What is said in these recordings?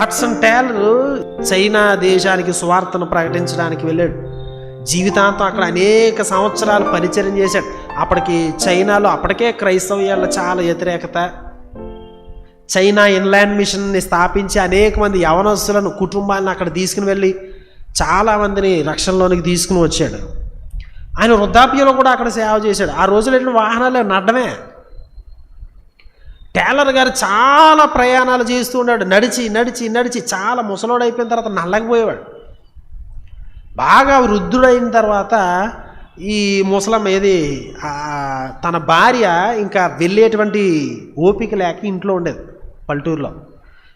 Hudson Taylor China దేశానికి సువార్తను ప్రకటించడానికి వెళ్ళాడు. జీవితాంతం అక్కడ అనేక సంవత్సరాలు పరిచయం చేశాడు. అప్పటికి చైనాలో అప్పటికే క్రైస్తవ్యాల చాలా వ్యతిరేకత. చైనా ఇన్లాండ్ మిషన్ని స్థాపించి అనేక మంది యవనస్తులను కుటుంబాలను అక్కడ తీసుకుని వెళ్ళి చాలామందిని రక్షణలోనికి తీసుకుని వచ్చాడు. ఆయన వృద్ధాప్యంలో కూడా అక్కడ సేవ చేశాడు. ఆ రోజులు వెళ్ళిన వాహనాలు నడ్డమే టేలర్ గారు చాలా ప్రయాణాలు చేస్తూ ఉన్నాడు. నడిచి నడిచి నడిచి. చాలా ముసలోడు అయిపోయిన తర్వాత నల్లకపోయేవాడు బాగా వృద్ధుడైన తర్వాత ఈ ముసలం ఏది తన భార్య ఇంకా వెళ్ళేటువంటి ఓపిక లేక ఇంట్లో ఉండేది పల్లెటూరులో.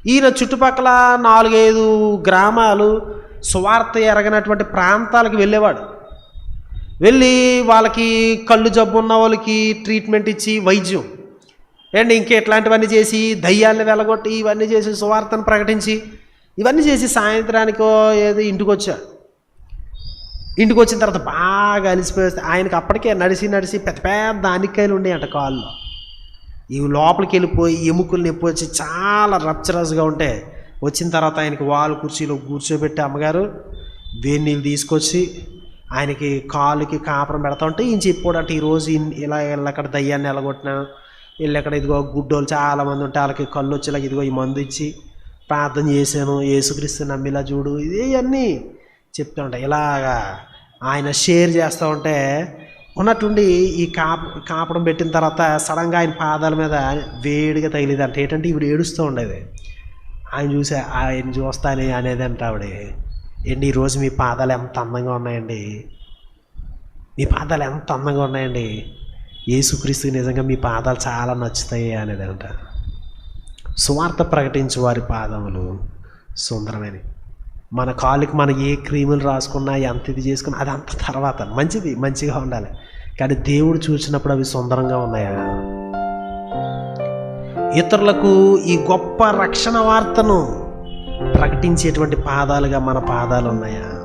ఈయన చుట్టుపక్కల నాలుగైదు గ్రామాలు సువార్త ఎరగనటువంటి ప్రాంతాలకు వెళ్ళేవాడు. వెళ్ళి వాళ్ళకి కళ్ళు జబ్బు ఉన్న వాళ్ళకి ట్రీట్మెంట్ ఇచ్చి వైద్యం. అండ్ ఇంకా ఇట్లాంటివన్నీ చేసి దయ్యాన్ని వెలగొట్టి ఇవన్నీ చేసి సువార్తను ప్రకటించి ఇవన్నీ చేసి సాయంత్రానికో ఏదో ఇంటికి వచ్చా ఇంటికి వచ్చిన తర్వాత బాగా అలిసిపోయేస్తే ఆయనకి అప్పటికే నడిచి నడిచి పెద్ద పెద్ద ఆనికాయలు ఉండేయంట కాళ్ళు. ఇవి లోపలికి వెళ్ళిపోయి ఎముకలు నొప్పి వచ్చి చాలా రప్చరస్గా ఉంటే వచ్చిన తర్వాత ఆయనకి వాళ్ళు కుర్చీలో కూర్చోబెట్టి అమ్మగారు వేడి నీళ్ళు తీసుకొచ్చి ఆయనకి కాలుకి కాపురం పెడతా ఉంటే ఈయన చెప్పాడంటే ఈరోజు ఇలా ఇలా అక్కడ దయ్యాన్ని ఎలగొట్టినా వీళ్ళు ఎక్కడ ఇదిగో గుడ్డోళ్ళు చాలామంది ఉంటే వాళ్ళకి కళ్ళు వచ్చేలాగా ఇదిగో ఈ మందు ఇచ్చి ప్రార్థన చేశాను ఏసుక్రీస్తు నమ్మిలా చూడు. ఇవన్నీ చెప్తూ ఉంటాయి ఇలాగా ఆయన షేర్ చేస్తూ ఉంటే ఉన్నట్టుండి ఈ కాప కాపడం పెట్టిన తర్వాత సడన్గా ఆయన పాదాల మీద వేడిగా తగిలింది అంటే ఏంటంటే ఇప్పుడు ఏడుస్తూ ఉండేది. ఆయన చూసే ఆయన చూస్తానే అనేది అంట ఆవిడ. ఏంటి ఈరోజు మీ పాదాలు ఎంత అందంగా ఉన్నాయండి? మీ పాదాలు ఎంత అందంగా ఉన్నాయండి? యేసుక్రీస్తు నిజంగా మీ పాదాలు చాలా నచ్చుతాయి అనేది అంట. సువార్త ప్రకటించు వారి పాదములు సుందరమైనవి. మన కాలుకి మనం ఏ క్రీములు రాసుకున్నా ఎంత ఇది చేసుకున్నా అంత తర్వాత. మంచిది మంచిగా ఉండాలి. కానీ దేవుడు చూసినప్పుడు అవి సుందరంగా ఉన్నాయా? ఇతరులకు ఈ గొప్ప రక్షణ వార్తను ప్రకటించేటువంటి పాదాలుగా మన పాదాలు ఉన్నాయా?